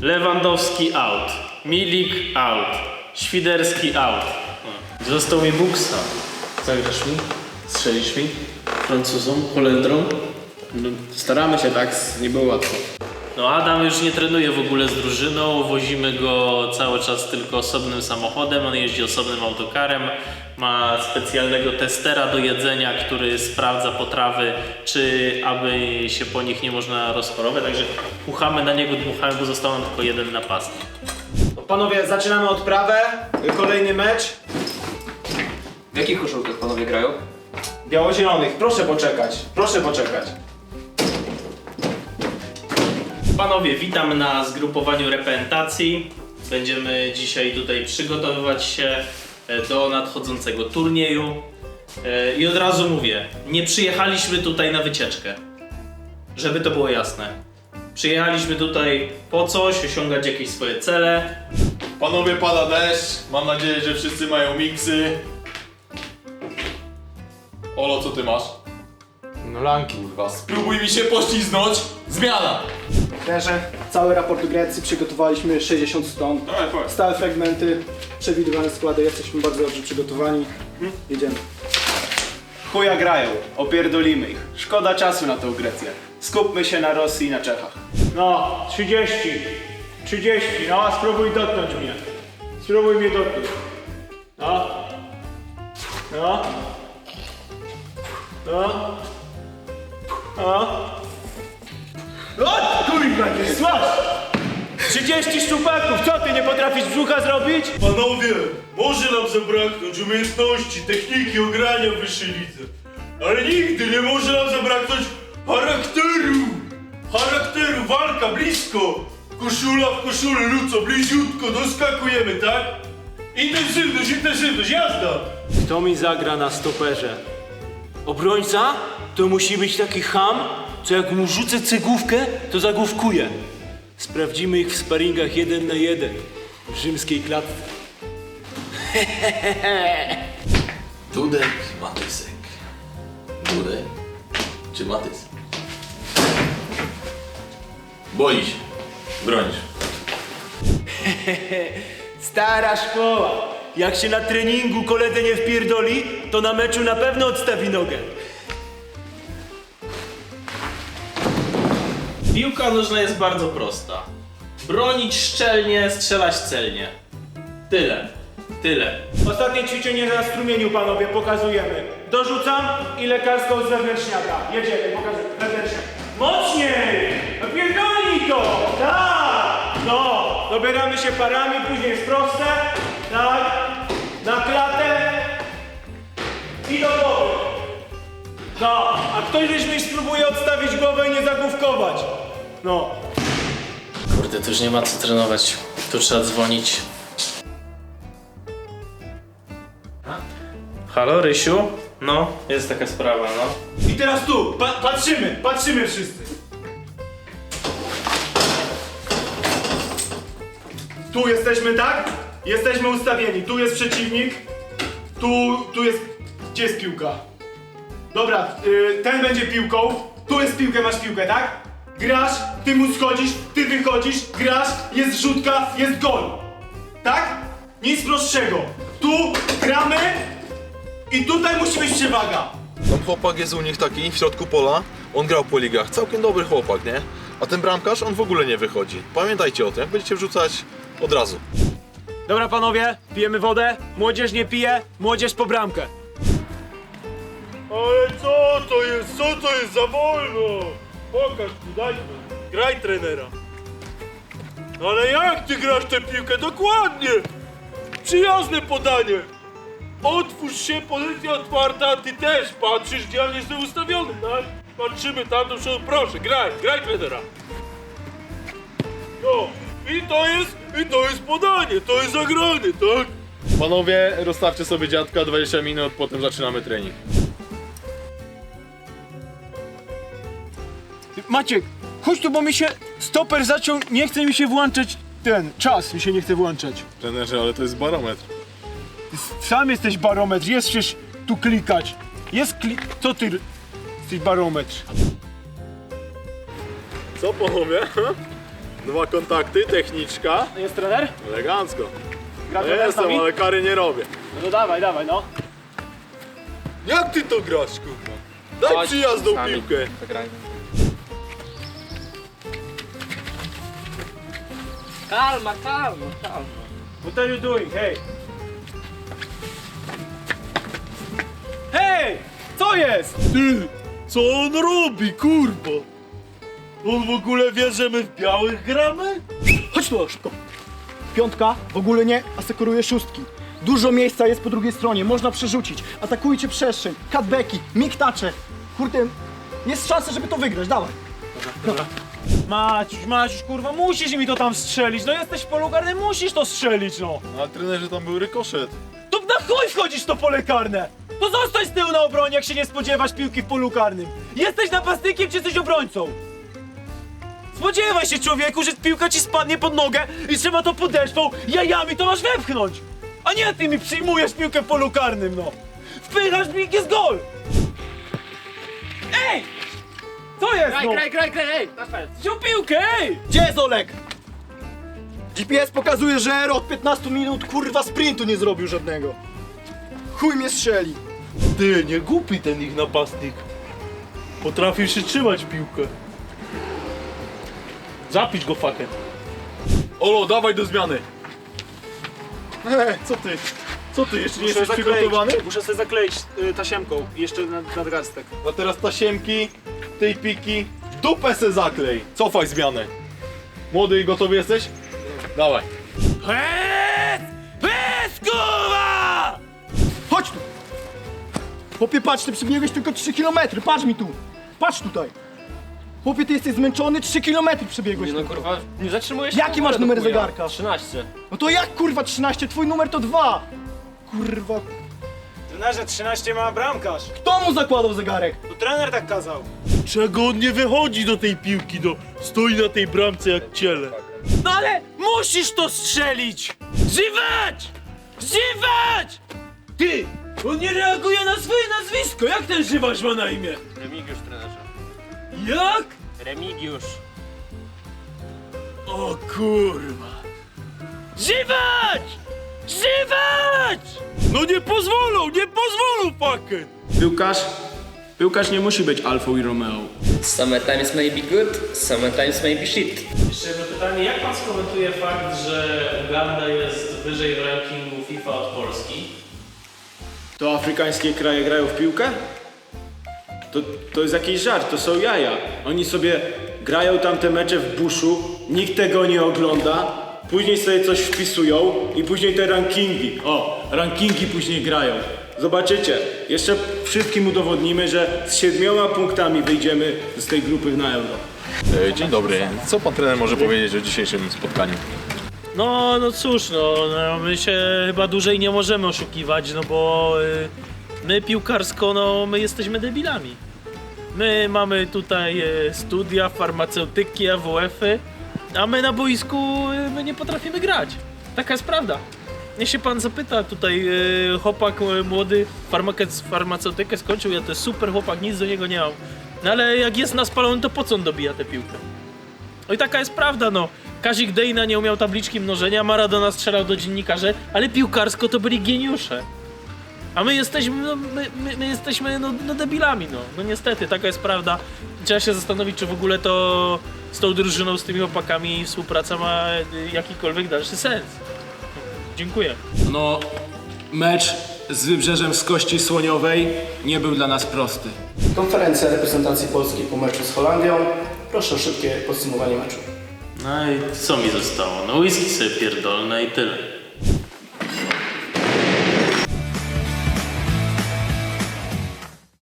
Lewandowski out. Milik out. Świderski out. Został mi Buksa. Zagrasz mi? Strzelisz mi? Francuzom? Holendrą? No, staramy się tak, nie było łatwo. No Adam już nie trenuje w ogóle z drużyną, wozimy go cały czas tylko osobnym samochodem, on jeździ osobnym autokarem, ma specjalnego testera do jedzenia, który sprawdza potrawy, czy aby się po nich nie można rozchorować, także puchamy na niego, dmuchamy, bo został nam tylko jeden napastnik. Panowie, zaczynamy odprawę. Kolejny mecz. W jakich koszulkach panowie grają? Biało-zielonych. Proszę poczekać. Proszę poczekać. Panowie, witam na zgrupowaniu reprezentacji. Będziemy dzisiaj tutaj przygotowywać się e, do nadchodzącego turnieju. E, I od razu mówię, nie przyjechaliśmy tutaj na wycieczkę. Żeby to było jasne. Przyjechaliśmy tutaj po coś, osiągać jakieś swoje cele. Panowie, pada deszcz. Mam nadzieję, że wszyscy mają miksy. Olo, co ty masz? No lanki. Kurwa, spróbuj mi się pośliznąć. Zmiana! Trenerze, cały raport Grecji przygotowaliśmy 60 stron. Dawaj. Stałe fragmenty, przewidywane składy, jesteśmy bardzo dobrze przygotowani. Jedziemy. Chuja grają. Opierdolimy ich. Szkoda czasu na tą Grecję. Skupmy się na Rosji i na Czechach. No, 30. 30, no, a spróbuj dotknąć mnie. Spróbuj mnie dotknąć. No. No. No. No. O, kurwa, nie słasz! 30 szczupaków, co ty nie potrafisz brzucha zrobić? Panowie, może nam zabraknąć umiejętności, techniki ogrania w wyższej lidze. Ale nigdy nie może nam zabraknąć charakteru. Charakteru, walka blisko. Koszula w koszulę, luco, bliziutko, doskakujemy, tak? Intensywność, intensywność, jazda! Kto mi zagra na stoperze? Obrońca? To musi być taki ham, co jak mu rzucę cegówkę, to zagłówkuje. Sprawdzimy ich w sparingach jeden na jeden w rzymskiej klatce. Dudek Matysek? Dudek czy Matys? Boisz. Bronisz. Stara szkoła. Jak się na treningu koledze nie wpierdoli, to na meczu na pewno odstawi nogę. Piłka nożna jest bardzo prosta. Bronić szczelnie, strzelać celnie. Tyle. Tyle. Ostatnie ćwiczenie na strumieniu, panowie, pokazujemy. Dorzucam i lekarską z zewnętrzniaka. Jedziemy, pokazuję. Wewnętrzniak. Mocniej! Napierdolnij to! Tak! No! Dobieramy się parami, później jest proste. Tak? Na klatę i do głowy. No, a ktoś żeś mi spróbuje odstawić głowę i nie zagłówkować. No. Kurde, to już nie ma co trenować. Tu trzeba dzwonić. Halo, Rysiu? No, jest taka sprawa, no. I teraz tu, pa patrzymy, patrzymy wszyscy. Tu jesteśmy, tak? Jesteśmy ustawieni. Tu jest przeciwnik. Tu, tu jest. Gdzie jest piłka? Dobra, y, ten będzie piłką. Tu jest piłkę, masz piłkę, tak? Grasz, ty mu schodzisz, ty wychodzisz, grasz, jest rzutka, jest gol. Tak? Nic prostszego. Tu gramy i tutaj musi być przewaga. Tam chłopak jest u nich taki w środku pola. On grał po ligach. Całkiem dobry chłopak, nie? A ten bramkarz, on w ogóle nie wychodzi. Pamiętajcie o tym, jak będziecie wrzucać od razu. Dobra panowie, pijemy wodę, młodzież nie pije, młodzież po bramkę. Ale co to jest? Co to jest za wolno? Pokaż mi, daj mi. Graj trenera. Ale jak ty grasz tę piłkę? Dokładnie! Przyjazne podanie! Otwórz się, pozycja otwarta, ty też patrzysz, gdzie ja jestem ustawiony, tak? Patrzymy tam do przodu, proszę, graj, graj trenera. No, i to jest, i to jest podanie, to jest zagranie, tak? Panowie, rozstawcie sobie dziadka 20 minut, potem zaczynamy trening. Maciek, chodź tu, bo mi się stoper zaczął, nie chce mi się włączać ten, czas mi się nie chce włączać. Trenerze, ale to jest barometr. Ty sam jesteś barometr, jest przecież tu klikać. Jest klik... Co ty... Jesteś barometr. Co panowie? Dwa kontakty, techniczka. Jest trener? Elegancko. Gra Ja trener z jestem, nami? ale kary nie robię. No to dawaj, dawaj, no. Jak ty to grasz, kurwa? Daj przyjazną piłkę. Kalma, kalma, kalma. What are you doing? Hey! Hej! Co jest? Ty, co on robi, kurwa? On w ogóle wie, że my w białych gramy? Chodź tu szybko. Piątka w ogóle nie asekuruje szóstki. Dużo miejsca jest po drugiej stronie, można przerzucić. Atakujcie przestrzeń, cutbacki, miktacze. Kurde, jest szansa, żeby to wygrać, dawaj. Maciuś, Maciuś, kurwa, musisz mi to tam strzelić. No jesteś w polu karnym, musisz to strzelić, no. Ale trenerze tam był rykoszet. To na chuj wchodzisz w to pole karne! To zostań z tyłu na obronie, jak się nie spodziewasz piłki w polu karnym. Jesteś napastnikiem czy jesteś obrońcą? Spodziewaj się człowieku, że piłka ci spadnie pod nogę i trzeba to podeszwą, jajami to masz wepchnąć! A nie ty mi przyjmujesz piłkę w polu karnym, no! Wpychasz mi jest gol! No? Graj, graj, graj, ej! Wziął piłkę, ej! Gdzie jest Olek? GPS pokazuje, że Ero od 15 minut kurwa sprintu nie zrobił żadnego. Chuj mnie strzeli. Ty, nie głupi ten ich napastnik. Potrafił się trzymać piłkę. Zapisz go fakę. Olo, dawaj do zmiany. E, co ty? Co ty, jeszcze nie jesteś przygotowany? muszę sobie zakleić y, tasiemką jeszcze nad, nadgarstek. A teraz tasiemki, tej piki, w dupę se zaklej. Cofaj zmianę. Młody, gotowy jesteś? Dawaj. Kurwa! Chodź tu. Chłopie, patrz, ty przebiegłeś tylko 3 km, patrz mi tu. Patrz tutaj. Chłopie, ty jesteś zmęczony, 3 km przebiegłeś. No kurwa, nie zatrzymujesz Jaki masz numer zegarka? 13. No to jak kurwa 13? Twój numer to 2. Kurwa, Trenerze 13 ma bramkarz. kto mu zakładał zegarek? To trener tak kazał. Czego on nie wychodzi do tej piłki, no? Stoi na tej bramce jak ciele. No ale musisz to strzelić! Żywać! Żywać! Ty! On nie reaguje na swoje nazwisko! Jak ten żywacz ma na imię? Remigiusz, trenerze. Jak? Remigiusz. O kurwa! Żywać! Żywać! No nie pozwolą, nie pozwolą fakę! Piłkarz? Piłkarz nie musi być alfą i Romeo. Sometimes may be good, sometimes may be shit. Jeszcze jedno pytanie, jak pan skomentuje fakt, że Uganda jest wyżej w rankingu FIFA od Polski? To afrykańskie kraje grają w piłkę? To, to jest jakiś żart, to są jaja. Oni sobie grają tamte mecze w buszu, nikt tego nie ogląda, później sobie coś wpisują i później te rankingi. O, rankingi później grają. Zobaczycie, jeszcze wszystkim udowodnimy, że z siedmioma punktami wyjdziemy z tej grupy na euro. E, Dzień dobry. Co pan trener może powiedzieć o dzisiejszym spotkaniu? No, no cóż, no, no my się chyba dłużej nie możemy oszukiwać, no bo y, my piłkarsko, no my jesteśmy debilami. My mamy tutaj y, studia, farmaceutyki, AWF-y, a my na boisku y, my nie potrafimy grać. Taka jest prawda. Niech się pan zapyta, tutaj y, chłopak y, młody farmace- farmaceutykę skończył, ja to jest super chłopak, nic do niego nie mam. No ale jak jest na spalonym, to po co on dobija tę piłkę? No i taka jest prawda, no. Kazik Dejna nie umiał tabliczki mnożenia, Maradona strzelał do dziennikarzy, ale piłkarsko to byli geniusze. A my jesteśmy, no, my, my, my jesteśmy no, no debilami, no. No niestety, taka jest prawda. Trzeba się zastanowić, czy w ogóle to z tą drużyną, z tymi chłopakami współpraca ma y, jakikolwiek dalszy sens. Dziękuję. No, mecz z Wybrzeżem z Kości Słoniowej nie był dla nas prosty. Konferencja reprezentacji Polski po meczu z Holandią. Proszę o szybkie podsumowanie meczu. No i co mi zostało? No whisky sobie pierdolne i tyle.